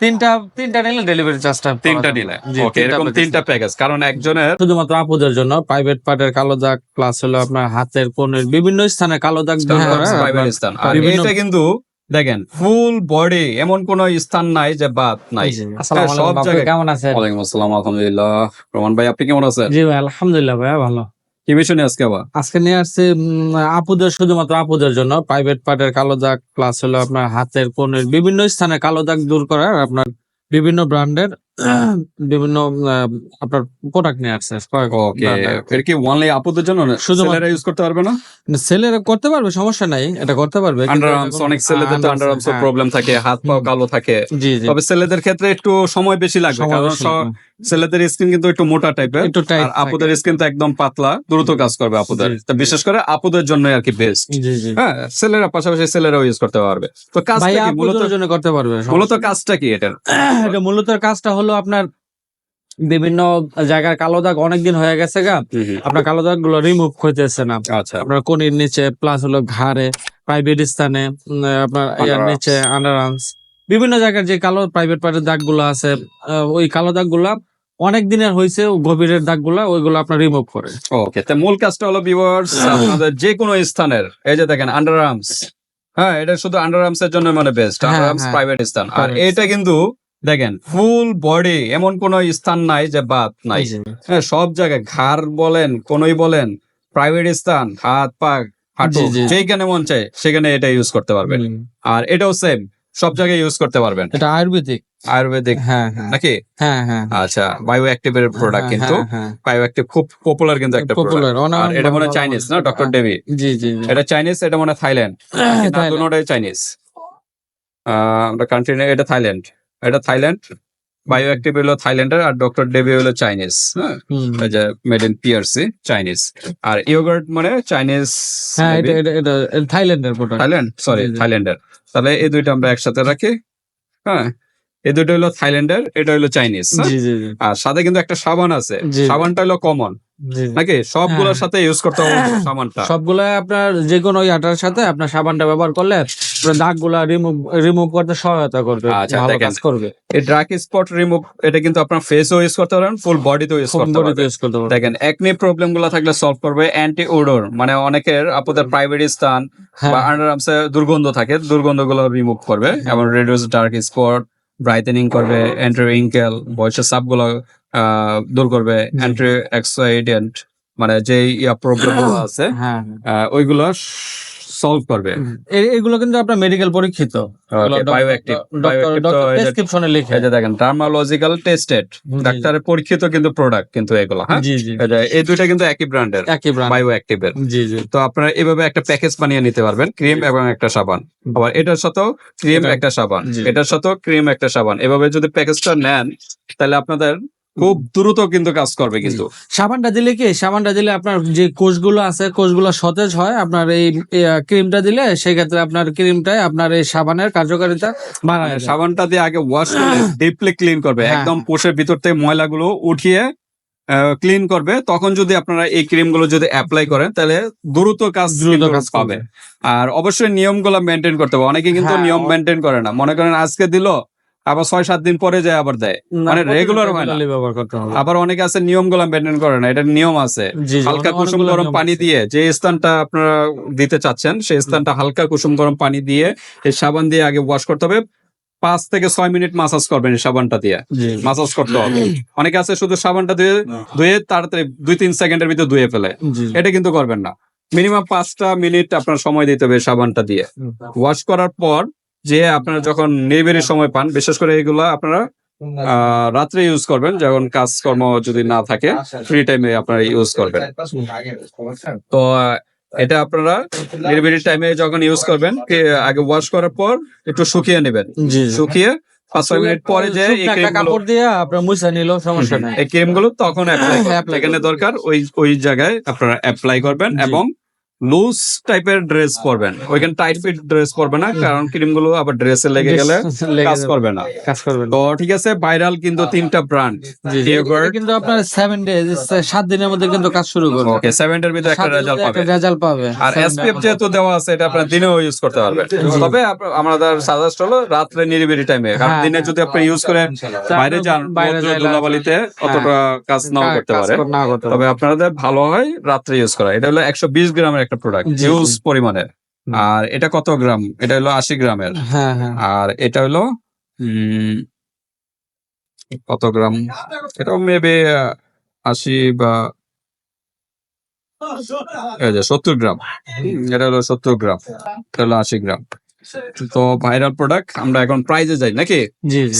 তিনটা তিনটা নিলে ডেলিভারি চার্জটা তিনটা নিলে। ওকে এরকম তিনটা প্যাকেজ কারণ একজনের শুধুমাত্র আপুদের জন্য প্রাইভেট পার্টের কালো দাগ প্লাস হলো আপনার হাতের কোণের বিভিন্ন স্থানে কালো দাগ করা, private আপনার স্থান। আর এটা কিন্তু দেখেন ফুল বডি এমন কোন স্থান নাই যে বাদ নাই। আসসালামু সব আলাইকুম, জায়গায়- কেমন আছেন? ওয়ালাইকুম আসসালাম আলহামদুলিল্লাহ। রোমান ভাই আপনি কেমন আছেন? জি ভাই আলহামদুলিল্লাহ ভাইয়া ভালো। কি নিয়ে আজকে আবার? আজকে নিয়ে আসছে আপুদের, শুধুমাত্র আপুদের জন্য। প্রাইভেট পার্টের কালো দাগ প্লাস হলো আপনার হাতের, কোণের বিভিন্ন স্থানে কালো দাগ দূর করার আপনার বিভিন্ন ব্র্যান্ডের বিভিন্ন আপনার প্রোডাক্ট নিয়ে আসছে ওকে brand-এর। কি আপুদের জন্য ছেলেরা ইউজ করতে পারবে না? ছেলেরা করতে পারবে সমস্যা নাই এটা করতে পারবে কিন্তু আন্ডার এটা আর্মস কোনো- অনেক ছেলেদের তো underarms, আন্ডার আর্মস হ্যাঁ। প্রবলেম থাকে হাত পা কালো থাকে। তবে ছেলেদের ক্ষেত্রে একটু সময় বেশি লাগবে কারণ। ছেলেদের স্কিন কিন্তু একটু মোটা টাইপের একটু আর আপুদের স্কিন তো একদম পাতলা দ্রুত কাজ করবে আপুদের। বিশেষ করে আপুদের জন্য আর কি বেস্ট হ্যাঁ ছেলেরা পাশাপাশি ছেলেরাও ইউজ করতে পারবে। তো কাজটা কি মূলত জন্য করতে পারবে মূলত কাজটা কি এটার? এটা মূলত কাজটা হলো আপনার বিভিন্ন জায়গার কালো দাগ অনেকদিন হয়ে গেছে গা। আপনার কালো দাগগুলো রিমুভ হইতেছে না। আচ্ছা। আপনার কোনির নিচে প্লাস হলো ঘাড়ে প্রাইভেট স্থানে আপনার ইয়ার। নিচে আন্ডারআর্মস বিভিন্ন জায়গার যে কালো প্রাইভেট পার্টের দাগগুলো আছে ওই কালো দাগগুলা অনেক দিনের হয়েছে গভীরের দাগগুলা ওইগুলো আপনার রিমুভ করে। ওকে তো মূল কাজটা হলো ভিউয়ার্স আপনাদের যে কোনো স্থানের এই যে দেখেন আন্ডার আর্মস হ্যাঁ এটা শুধু আন্ডার আর্মস এর জন্য মানে বেস্ট আন্ডার আর্মস। প্রাইভেট স্থান। আর এটা কিন্তু দেখেন ফুল বডি এমন কোন স্থান নাই যে বাদ নাই। হ্যাঁ সব জায়গায় ঘাড় বলেন কোনই বলেন প্রাইভেট স্থান হাত পা হাঁটু। যেখানে মন চায় সেখানে এটা ইউজ করতে পারবেন। আর এটাও সেম সব জায়গায় ইউজ করতে পারবেন। এটা আয়ুর্বেদিক। আয়ুর্বেদিক? হ্যাঁ হ্যাঁ। নাকি? হ্যাঁ হ্যাঁ। আচ্ছা বায়ো অ্যাক্টিভের প্রোডাক্ট হ্যাঁ, কিন্তু বায়ো অ্যাক্টিভ খুব পপুলার কিন্তু একটা পপুলার এটা মনে হয় চাইনিজ না ডক্টর ডেভি জি জি। এটা চাইনিজ এটা মনে থাইল্যান্ড। দুটোটাই চাইনিজ আমরা কান্ট্রি এটা থাইল্যান্ড এটা থাইল্যান্ড বায়ো অ্যাক্টিভ হলো থাইল্যান্ডের আর ডক্টর ডেভি হলো চাইনিজ হ্যাঁ? মেড ইন পিআরসি চাইনিজ আর ইয়োগার্ট মানে চাইনিজ হ্যাঁ এটা এটা থাইল্যান্ডের প্রোডাক্ট থাইল্যান্ড সরি। থাইল্যান্ডের। তাহলে এই দুইটা আমরা একসাথে রাখি হ্যাঁ? এই দুটো হলো থাইল্যান্ডের এটা হলো চাইনিজ জি আর সাথে কিন্তু একটা সাবান আছে। সাবানটা হলো কমন নাকি? সবগুলোর হ্যাঁ। সাথে ইউজ করতে হবে সাবানটা। সবগুলা আপনার যে কোনো ইয়াটার সাথে আপনার সাবানটা ব্যবহার করলে দাগগুলা রিমুভ রিমুভ করতে সহায়তা করবে আচ্ছা, ভালো কাজ করবে। এই ড্রাক স্পট রিমুভ এটা কিন্তু আপনার ফেসও ইউজ করতে পারেন ফুল বডিতেও ইউজ করতে পারবেন। ইউজ করতে পারবে দেখেন একনি প্রবলেমগুলো থাকলে সলভ করবে অ্যান্টি ওডোর মানে অনেকের আপনাদের প্রাইভেট স্থান হ্যাঁ। বা আন্ডার আর্মসে দুর্গন্ধ থাকে দুর্গন্ধগুলো রিমুভ করবে এবং রেডিউস ডার্ক স্পট ব্রাইটেনিং করবে অ্যান্টি রিঙ্কেল বয়সের সাপগুলো আহ, দূর করবে অ্যান্টি এক্সাইডেন্ট মানে যে ইয়া প্রবলেম আছে হ্যাঁ। ওইগুলো সলভ করবে। এগুলো কিন্তু আপনার মেডিকেল পরীক্ষিত। প্রেসক্রিপশনে লিখে। এই যে দেখেন ডার্মালজিক্যাল টেস্টেড। ডাক্তারের পরীক্ষিত কিন্তু প্রোডাক্ট কিন্তু এগুলো হ্যাঁ? এই দুইটা কিন্তু একই ব্র্যান্ডের একই ব্র্যান্ড বায়ো অ্যাক্টিভের জি জি। তো আপনারা এভাবে একটা প্যাকেজ বানিয়ে নিতে পারবেন ক্রিম এবং একটা সাবান। আবার এটার সাথেও ক্রিম একটা সাবান। এটার সাথেও ক্রিম একটা সাবান। এভাবে যদি প্যাকেজটা নেন তাহলে আপনাদের খুব দ্রুত কিন্তু কাজ করবে কিন্তু। সাবানটা দিলে কি? সাবানটা দিলে আপনার যে কোষগুলো আছে কোষগুলো সতেজ হয় আপনার এই ক্রিমটা দিলে সেই ক্ষেত্রে আপনার ক্রিমটাই আপনার এই সাবানের কার্যকারিতা বাড়ায় সাবানটা দিয়ে আগে ওয়াশ করে ডিপলি ক্লিন করবে। হ্যাঁ। একদম কোষের ভিতর থেকে ময়লাগুলো উঠিয়ে ক্লিন করবে। তখন যদি আপনারা এই ক্রিমগুলো যদি অ্যাপ্লাই করেন তাহলে দ্রুত কাজ দ্রুত কাজ পাবে পাবে আর অবশ্যই নিয়মগুলো মেনটেন করতে হবে। অনেকে কিন্তু হ্যাঁ, নিয়ম মেনটেন করে না। মনে করেন আজকে দিল আবার ছয় সাত দিন পরে যায় আবার দেয়। মানে regular হয় না। ব্যবহার করতে হবে? আবার অনেকে আছে নিয়মগুলো মেনটেন করে না এটা নিয়ম আছে। হালকা কুসুম গরম পানি দিয়ে যে স্থানটা আপনারা দিতে চাচ্ছেন সেই স্থানটা হালকা কুসুম গরম পানি দিয়ে এই সাবান দিয়ে আগে ওয়াশ করতে হবে। পাঁচ থেকে ছয় মিনিট মাসাজ করবেন এই সাবানটা দিয়ে। মাসাজ করতে হবে। অনেকে আছে শুধু সাবানটা দিয়ে ধুয়ে তাড়াতাড়ি দুই তিন সেকেন্ডের ভিতরে ধুয়ে ফেলে। এটা কিন্তু করবেন না। মিনিমাম পাঁচটা মিনিট আপনার সময় দিতে হবে সাবানটা দিয়ে। ওয়াশ করার পর যে আপনারা যখন নিরিবিলি সময় পান বিশেষ করে এগুলা আপনারা রাত্রে ইউজ করবেন যখন কাজকর্ম যদি না থাকে ফ্রি টাইমে আপনারা ইউজ করবেন। তো এটা আপনারা নিরিবিলি টাইমে যখন ইউজ করবেন আগে ওয়াশ করার পর একটু শুকিয়ে নেবেন। শুকিয়ে পাঁচ ছয় মিনিট পরে যে কাপড় দিয়ে আপনার মুছে নিল সমস্যা নাই। এই ক্রিমগুলো তখন অ্যাপ্লাই Apply দরকার ওই ওই জায়গায় আপনারা অ্যাপ্লাই করবেন এবং লুজ টাইপের ড্রেস পরবেন। ওইখানে টাইট ফিট ড্রেস পরবে না কারণ ক্রিমগুলো আবার ড্রেসে লেগে গেলে কাজ করবে না। কাজ করবে তো ঠিক আছে ভাইরাল কিন্তু তিনটা ব্র্যান্ড। কিন্তু আপনার সেভেন ডেজ সাত দিনের মধ্যে কিন্তু কাজ শুরু করবে। ওকে সেভেন এর ভিতরে একটা রেজাল্ট পাবে। রেজাল্ট পাবে। আর এসপিএফ যেহেতু দেওয়া আছে এটা আপনার দিনেও ইউজ করতে পারবেন। তবে আমাদের সাজেস্ট হলো রাত্রে নিরিবিলি টাইমে কারণ হ্যাঁ, দিনে যদি আপনি ইউজ করে বাইরে যান বাইরে ধুলাবালিতে অতটা কাজ নাও করতে পারে। তবে আপনাদের ভালো হয় রাত্রে ইউজ করা। এটা হলো একশো বিশ গ্রামের একটা প্রোডাক্ট হিউজ পরিমাণের। আর এটা কত গ্রাম? এটা হলো আশি গ্রামের। হ্যাঁ হ্যাঁ। আর এটা হলো কত গ্রাম? এটাও মেবে আশি বা সত্তর গ্রাম। এটা হলো সত্তর গ্রাম। এটা হলো আশি গ্রাম। তো ভাইরাল প্রোডাক্ট আমরা এখন প্রাইজে যাই নাকি?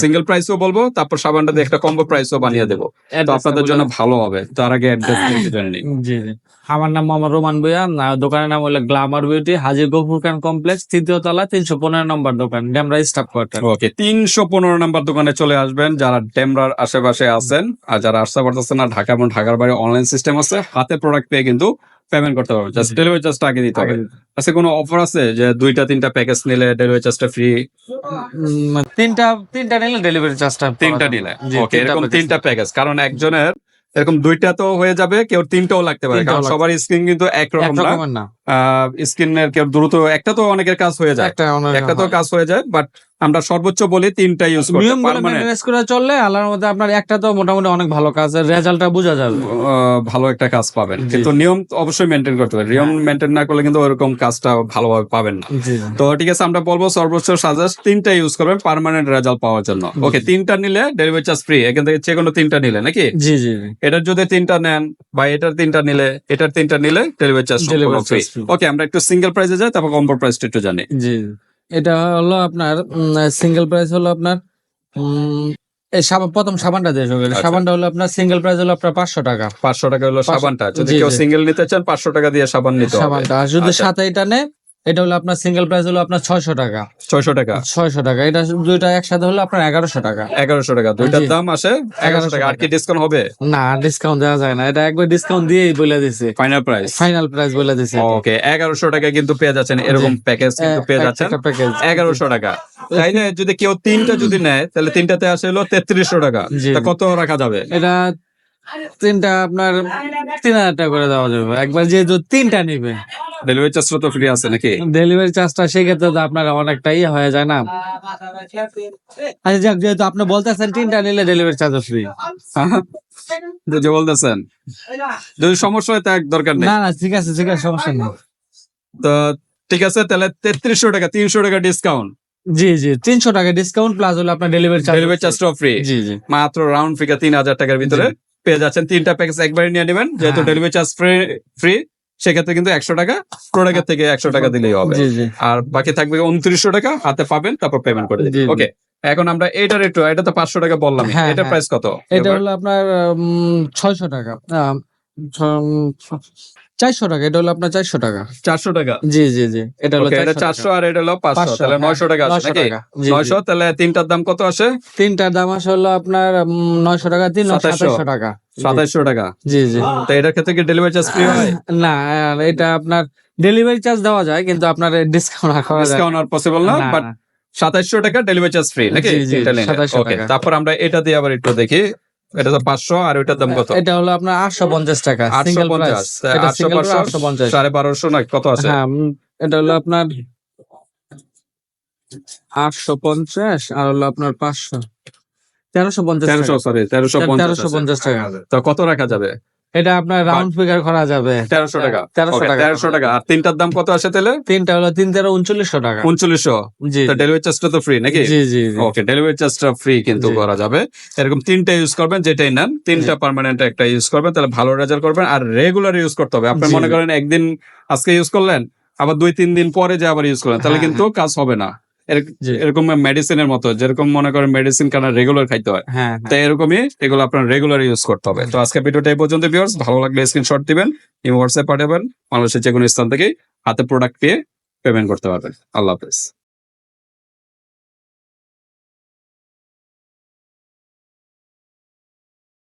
সিঙ্গেল প্রাইসও বলব তারপর সাবানটা দিয়ে একটা কম্বো প্রাইসও বানিয়ে দেবো। তো আপনাদের জন্য ভালো হবে তার আগে অ্যাড্রেস জেনে। নিই জি জি। আমার নাম মোহাম্মদ রোমান ভুইয়া না দোকানের নাম হলো গ্লামার বিউটি হাজির গফুর খান কমপ্লেক্স তৃতীয় তলা তিনশো পনেরো নম্বর দোকান ড্যামরা স্টাফ কোয়ার্টার ওকে তিনশো পনেরো নাম্বার দোকানে চলে আসবেন যারা ডেমরার আশেপাশে আছেন আর যারা আসতে পারতেছেন না ঢাকা এবং ঢাকার বাইরে অনলাইন সিস্টেম আছে হাতে প্রোডাক্ট পেয়ে কিন্তু পেমেন্ট করতে পারবেন জাস্ট ডেলিভারি চার্জটা আগে দিতে হবে। আচ্ছা কোনো অফার আছে যে দুইটা তিনটা প্যাকেজ নিলে ডেলিভারি চার্জটা ফ্রি তিনটা তিনটা নিলে ডেলিভারি চার্জটা তিনটা নিলে। ওকে এরকম তিনটা প্যাকেজ কারণ একজনের এরকম দুইটা তো হয়ে যাবে কেউ তিনটাও লাগতে পারে। কারণ সবার স্কিন কিন্তু একরকম না। স্কিনের কেউ দ্রুত একটা তো অনেকের কাজ হয়ে যায়। একটা তো কাজ হয়ে যায় বাট আমরা সর্বোচ্চ বলি তিনটা ইউজ করতে নিয়ম পারমানেন্ট করে চললে আল্লাহর মধ্যে আপনার একটা তো মোটামুটি অনেক ভালো কাজ রেজাল্টটা বোঝা যাবে। ভালো একটা কাজ পাবেন। কিন্তু নিয়ম অবশ্যই মেনটেন করতে হবে। নিয়ম মেনটেন না করলে কিন্তু ওরকম কাজটা ভালোভাবে পাবেন না। তো ঠিক আছে আমরা বলব সর্বোচ্চ সাজেস্ট তিনটা ইউজ করবেন পার্মানেন্ট রেজাল্ট পাওয়ার জন্য। ওকে তিনটা নিলে ডেলিভারি চার্জ ফ্রি এখান থেকে যে কোনো তিনটা নিলে নাকি? জি জি। এটার যদি তিনটা নেন বা এটার তিনটা নিলে এটার তিনটা নিলে ডেলিভারি চার্জ ফ্রি ওকে আমরা একটু সিঙ্গেল প্রাইসে যাই তারপর কম্বো প্রাইসটা একটু জানি। জি। এটা হলো আপনার সিঙ্গেল প্রাইস হলো আপনার উম, এই সাবান প্রথম সাবানটা দিয়ে শুরু আচ্ছা। সাবানটা হলো আপনার সিঙ্গেল প্রাইস হলো আপনার পাঁচশো টাকা। পাঁচশো টাকা হলো সাবানটা। যদি কেউ সিঙ্গেল নিতে চান পাঁচশো টাকা দিয়ে সাবান নিতে সাবানটা। আর যদি আচ্ছা। সাথে এটা নেয় এটা হলো আপনার সিঙ্গেল প্রাইস হলো আপনার ছয়শো টাকা। ছয়শো টাকা। ছয়শো টাকা। এটা দুইটা একসাথে হলো আপনার এগারোশো টাকা। এগারোশো টাকা। দুইটার দাম আসে এগারোশো টাকা। আর কি ডিসকাউন্ট হবে? না ডিসকাউন্ট দেওয়া যায় না। এটা একবার ডিসকাউন্ট দিয়েই বলে দিছে। ফাইনাল প্রাইস ফাইনাল প্রাইস বলে দিছে ওকে এগারোশো টাকা কিন্তু পেয়ে যাচ্ছেন। এরকম প্যাকেজ কিন্তু পেয়ে যাচ্ছেন। প্যাকেজ এগারোশো টাকা। তাইলে যদি কেউ তিনটা যদি নেয় তাহলে তিনটাতে আসে হলো তেত্রিশশো টাকা। কত রাখা যাবে? এটা তিনটা আপনার তিন হাজার টাকা করে দেওয়া যাবে। একবার যেহেতু তিনটা নিবে। ডেলিভারি চার্জ তো ফ্রি আছে নাকি? ডেলিভারি চার্জটা সেক্ষেত্রে তো আপনার অনেকটা ইয়ে হয়ে যায় না। আচ্ছা যাক যেহেতু আপনি বলতেছেন তিনটা নিলে ডেলিভারি চার্জ ফ্রি যে বলতেছেন। যদি সমস্যা হয় তা এক দরকার নেই। না না ঠিক আছে ঠিক আছে সমস্যা নেই। তো ঠিক আছে তাহলে তেত্রিশশো টাকা তিনশো টাকা ডিসকাউন্ট জি জি তিনশো টাকা ডিসকাউন্ট প্লাস হলো আপনার ডেলিভারি চার্জ ডেলিভারি চার্জটাও ফ্রি জি জি। মাত্র রাউন্ড ফিগার তিন হাজার টাকার ভিতরে পেয়ে যাচ্ছেন তিনটা প্যাকেজ একবারে নিয়ে নেবেন। যেহেতু। ডেলিভারি চার্জ ফ্রি ফ্রি সেক্ষেত্রে কিন্তু একশো টাকা প্রোডাক্টের থেকে একশো টাকা দিলেই হবে। আর বাকি থাকবে উনত্রিশশো টাকা হাতে পাবেন তারপর পেমেন্ট করে জি। ওকে এখন আমরা এটার একটু এটা তো পাঁচশো টাকা বললাম। হ্যাঁ, হ্যাঁ। প্রাইস কত? এটা হলো আপনার ছয়শো টাকা। চারশো টাকা এটা হলো আপনার চারশো টাকা। চারশো টাকা? জি জি জি। এটা হলো এটা চারশো আর এটা হলো পাঁচশো 500, তাহলে হ্যাঁ, নয়শো টাকা। আসে নাকি। নয়শো তাহলে তিনটার দাম কত আসে? তিনটার দাম আসে হলো আপনার নয়শো টাকা তিন। সাতাশশো টাকা। সাতাইশশো টাকা? জি জি। তো এটার ক্ষেত্রে কি ডেলিভারি চার্জ ফ্রি হয়? না এটা আপনার ডেলিভারি চার্জ দেওয়া যায় কিন্তু আপনার ডিসকাউন্ট যায় ডিসকাউন্ট আর পসিবল না বাট। সাতাইশশো টাকা ডেলিভারি চার্জ ফ্রি নাকি? জি, জি, তিনটা নিলে 2700 ওকে টাকা। তারপর আমরা এটা দিয়ে আবার একটু দেখি। এটা তো পাঁচশো আর ওইটার দাম কত? এটা হলো আপনার আটশো পঞ্চাশ টাকা আটশো পঞ্চাশ। আটশো পঞ্চাশ। সাড়ে বারোশো না কত আছে? হ্যাঁ এটা হলো আপনার আটশো পঞ্চাশ আর হলো আপনার পাঁচশো। তেরোশো পঞ্চাশ তেরোশো সরি তেরোশো তেরোশো পঞ্চাশ টাকা। তো কত রাখা যাবে? এটা আপনার রাউন্ড ফিগার করা যাবে। তেরোশো টাকা। তেরোশো টাকা। তেরোশো টাকা। আর তিনটার দাম কত আসে তাহলে? তিনটা হলো তিন তেরো উনচল্লিশশো টাকা। উনচল্লিশশো? জি। তো ডেলিভারি চার্জটা তো ফ্রি নাকি? জি জি। ওকে ডেলিভারি চার্জটা ফ্রি কিন্তু করা যাবে। এরকম তিনটা ইউজ করবেন যেটাই নেন তিনটা পার্মানেন্ট একটা ইউজ করবেন তাহলে ভালো রেজাল্ট করবেন। আর রেগুলার ইউজ করতে হবে। আপনি মনে করেন একদিন আজকে ইউজ করলেন আবার দুই তিন দিন পরে যে আবার ইউজ করলেন তাহলে হ্যাঁ, কিন্তু কাজ হবে না। এরকম মেডিসিনের মতো যেরকম মনে করেন মেডিসিন কেন রেগুলার খাইতে হয়। হ্যাঁ তো এরকমই এগুলো আপনার রেগুলার ইউজ করতে হবে। তো আজকে ভিডিওটা এই পর্যন্ত ভিউয়ার্স ভালো লাগলে স্ক্রিনশট দিবেন ইমো হোয়াটসঅ্যাপ পাঠাবেন বাংলাদেশের যে কোনো স্থান থেকে হাতে প্রোডাক্ট পেয়ে পেমেন্ট করতে পারবেন। আল্লাহ হাফেজ।